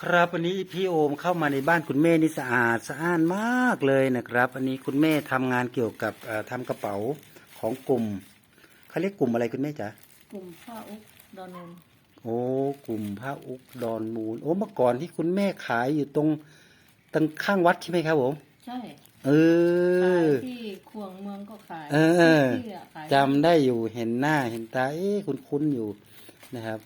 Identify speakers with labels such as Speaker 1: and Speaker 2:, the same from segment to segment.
Speaker 1: ครับวันนี้พี่โอมเข้ามาในบ้านคุณแม่นี่สะอาดสะอ้านมากเลยนะครับอันนี้คุณแม่ทำงานเกี่ยวกับเอ่อทำกระเป๋าของกลุ่มเขาเรียกกลุ่มอะไรคุณแม่จ๊ะ
Speaker 2: กลุ่มพ่ออุ๊กดอนนน
Speaker 1: โอ้กลุ่มพระอุกดอนมูลโอ้เมื่อก่อนที่คุณแม่ขายอยู่ตรงตรงข้างวัดใช่ไหมครับผม
Speaker 2: ใช่
Speaker 1: เอ
Speaker 2: ขาย
Speaker 1: อ
Speaker 2: ที่ขวงเมืองก็ขาย
Speaker 1: เออ
Speaker 2: ที่อะขาย
Speaker 1: จำได้อยู่เห็นหน้าเห็นตาเอ๊ะคุ้นๆอยู่นะครับ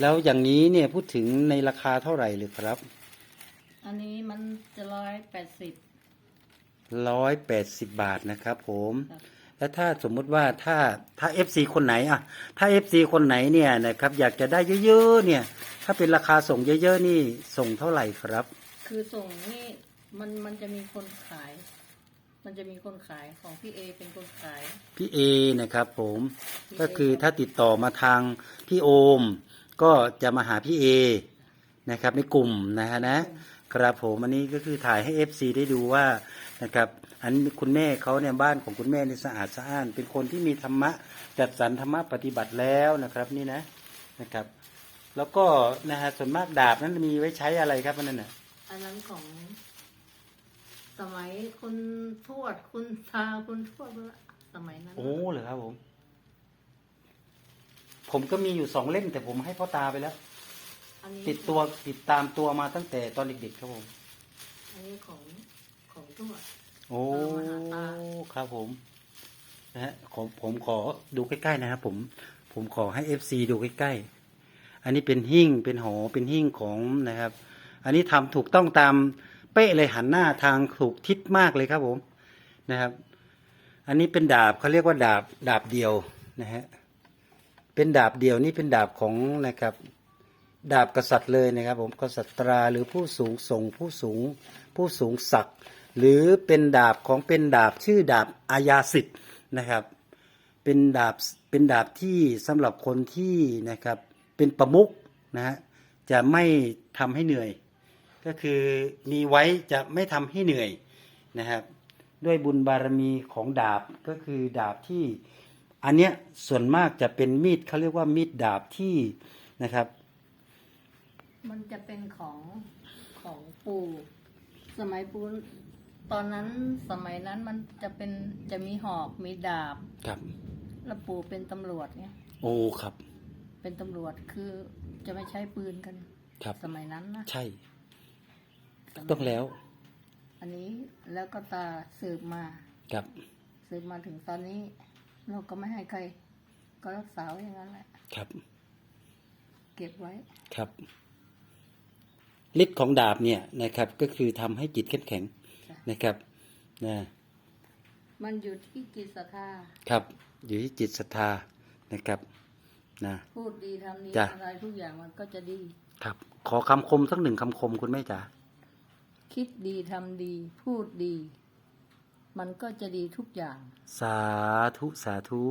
Speaker 1: แล้วอย่างนี้เนี่ยพูดถึงในราคาเท่าไหร่เลยครับ
Speaker 2: อันนี้มันจะร้อยแปดสิบ
Speaker 1: ร้อยแปดสิบบาทนะครับผม
Speaker 2: ครับ
Speaker 1: แล้วถ้าสมมุติว่าถ้าถ้าเอฟซีคนไหนอะถ้าเอฟซีคนไหนเนี่ยนะครับ อยากจะได้เยอะๆเนี่ย ถ้าเป็นราคาส่งเยอะๆนี่ส่งเท่าไหร่ครับ
Speaker 2: คือส่งนี่มันมันจะมีคนขาย มันจะมีคนขายของพี่เอเป็นคนขาย
Speaker 1: พี่เอนะครับผม
Speaker 2: พี่เอ
Speaker 1: ก็คือถ้าติดต่อมาทางพี่โอม ก็จะมาหาพี่เอนะครับในกลุ่มนะฮะนะครับผมอันนี้ก็คือถ่ายให้ FC ได้ดูว่านะครับอันนี้คุณแม่เขาเนี่ยบ้านของคุณแม่นี่สะอาดสะอ้าน เป็นคนที่มีธรรมะจัดสรรธรรมะปฏิบัติแล้วนะครับนี่นะนะครับ แล้วก็นะฮะส่วนมากดาบนั้นมีไว้ใช้อะไรครับอันนั้นน่ะ
Speaker 2: อันนั้นของ สมัยคุณทวดคุณตาคุณทวดสมัยนั้น
Speaker 1: โอ้เหรอครับผม ผมก็มีอยู่สองเล่มแต่ผมให้พ่อตาไปแล้ว
Speaker 2: อันนี้
Speaker 1: ติดตัวติดตามตัวมาตั้งแต่ตอนเด็กๆครับผม
Speaker 2: อันนี้ของของทวด
Speaker 1: โอ้
Speaker 2: เออมาหาตา
Speaker 1: ครับผมนะฮะผมผมขอดูใกล้ๆนะครับผม ผมขอให้เอฟซีดูใกล้ๆ อันนี้เป็นหิ้งเป็นหอเป็นหิ้งของนะครับ อันนี้ทำถูกต้องตามเป๊ะเลยหันหน้าทางถูกทิศมากเลยครับผมนะครับ อันนี้เป็นดาบเขาเรียกว่าดาบดาบเดียวนะฮะ เป็นดาบเดียวนี่เป็นดาบของนะครับ ดาบกษัตริย์เลยนะครับ ผมกษัตราหรือผู้สูงส่งผู้สูงผู้สูงศักดิ์หรือเป็นดาบของเป็นดาบชื่อดาบอาญาสิทธิ์นะครับ เป็นดาบเป็นดาบที่สำหรับคนที่นะครับเป็นประมุขนะฮะจะไม่ทำให้เหนื่อย ก็คือมีไว้จะไม่ทำให้เหนื่อยนะครับ ด้วยบุญบารมีของดาบก็คือดาบที่ อันเนี้ยส่วนมากจะเป็นมีดเขาเรียกว่ามีดดาบที่นะครับ
Speaker 2: มันจะเป็นของของปู่ สมัยปู่ตอนนั้นสมัยนั้นมันจะเป็นจะมีหอกมีดาบ
Speaker 1: ครับ
Speaker 2: แล้วปู่เป็นตำรวจไง
Speaker 1: โอ้ครับ
Speaker 2: เป็นตำรวจคือจะไม่ใช้ปืนกัน
Speaker 1: ครับ
Speaker 2: สมัยนั้นนะ
Speaker 1: ใช่
Speaker 2: สมัย
Speaker 1: ต้องแล้ว
Speaker 2: อันนี้แล้วก็ตาสืบมา
Speaker 1: ครับ
Speaker 2: สืบมาถึงตอนนี้ เราก็ไม่ให้ใคร ก็รักษาไว้อย่างนั้นแหละ
Speaker 1: ครับ
Speaker 2: เก็บไว้
Speaker 1: ครับฤทธิ์ของดาบเนี่ยนะครับ ก็คือทำให้จิตเข้มแข็ง
Speaker 2: จ้ะ
Speaker 1: นะครับนะ
Speaker 2: มันอยู่ที่จิตศรัทธา
Speaker 1: ครับ อยู่ที่จิตศรัทธานะครับนะ
Speaker 2: พูดดีทำดี
Speaker 1: จ้ะ
Speaker 2: อะไรทุกอย่างมันก็จะดี
Speaker 1: ครับ ขอคำคมสักหนึ่งคำคมคุณแม่จ๋า
Speaker 2: คิดดีทำดี พูดดี มันก็จะดีทุกอย่าง
Speaker 1: สาธุ สาธุ